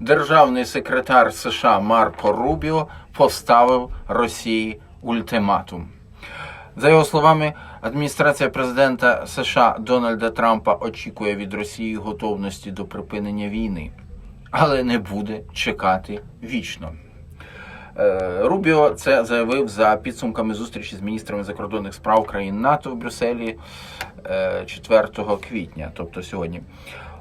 державний секретар США Марко Рубіо поставив Росії ультиматум. За його словами, адміністрація президента США Дональда Трампа очікує від Росії готовності до припинення війни, але не буде чекати вічно. Е, Рубіо це заявив за підсумками зустрічі з міністрами закордонних справ країн НАТО в Брюсселі е, 4 квітня, тобто сьогодні.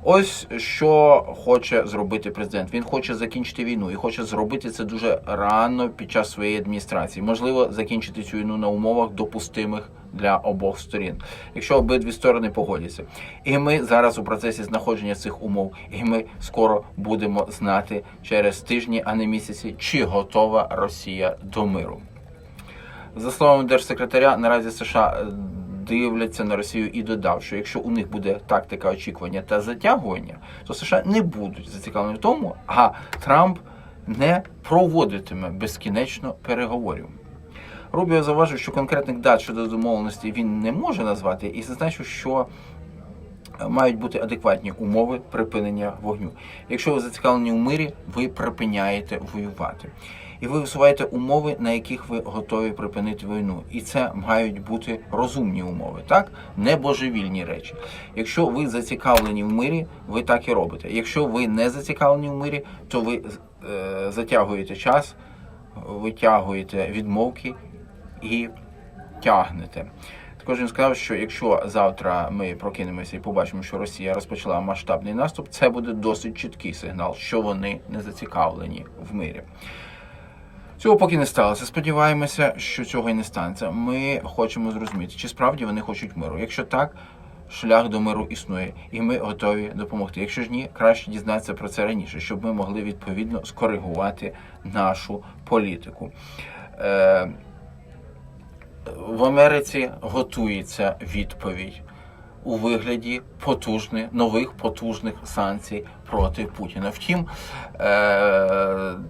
Ось що хоче зробити президент. Він хоче закінчити війну і хоче зробити це дуже рано під час своєї адміністрації. Можливо, закінчити цю війну на умовах допустимих для обох сторін, якщо обидві сторони погодяться. І ми зараз у процесі знаходження цих умов, і ми скоро будемо знати через тижні, а не місяці, чи готова Росія до миру. За словами держсекретаря, наразі США дивляться на Росію і додав, що якщо у них буде тактика очікування та затягування, то США не будуть зацікавлені в тому, а Трамп не проводитиме безкінечно переговорів. Рубіо зауважив, що конкретних дат щодо домовленості він не може назвати, і зазначив, що мають бути адекватні умови припинення вогню. Якщо ви зацікавлені у мирі, ви припиняєте воювати. І ви висуваєте умови, на яких ви готові припинити війну. І це мають бути розумні умови, так? Не божевільні речі. Якщо ви зацікавлені в мирі, ви так і робите. Якщо ви не зацікавлені в мирі, то ви е, затягуєте час, витягуєте відмовки і тягнете. Також він сказав, що якщо завтра ми прокинемося і побачимо, що Росія розпочала масштабний наступ, це буде досить чіткий сигнал, що вони не зацікавлені в мирі. Цього поки не сталося. Сподіваємося, що цього і не станеться. Ми хочемо зрозуміти, чи справді вони хочуть миру. Якщо так, шлях до миру існує, і ми готові допомогти. Якщо ж ні, краще дізнатися про це раніше, щоб ми могли відповідно скоригувати нашу політику. Е, в Америці готується відповідь у вигляді потужних нових потужних санкцій проти Путіна. Втім, е-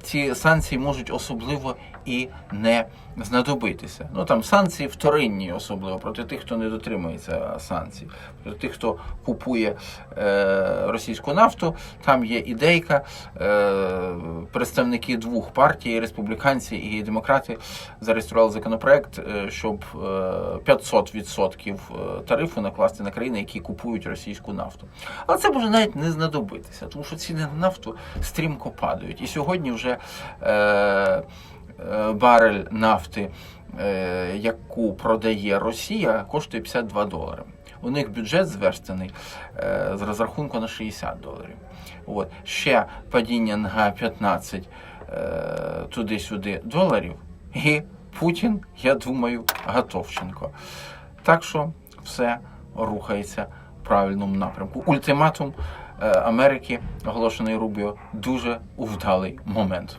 ці санкції можуть особливо і не знадобитися. Ну там санкції вторинні, особливо проти тих, хто не дотримується санкцій, проти тих, хто купує е- російську нафту. Там є ідейка. Е- представники двох партій, республіканці і демократи, зареєстрували законопроект, е, щоб е, 500% тарифу накласти на країни, які купують російську нафту. Але це може навіть не знадобитися, тому що ціни на нафту стрімко падають. І сьогодні вже е, е, барель нафти, е, яку продає Росія, коштує 52 долари. У них бюджет зверстаний е, з розрахунку на 60 доларів. От. Ще падіння на 15 е, туди-сюди доларів. І Путін, я думаю, Гатовченко. Так що все рухається в правильному напрямку. Ультиматум Америки, оголошений Рубіо, дуже вдалий момент.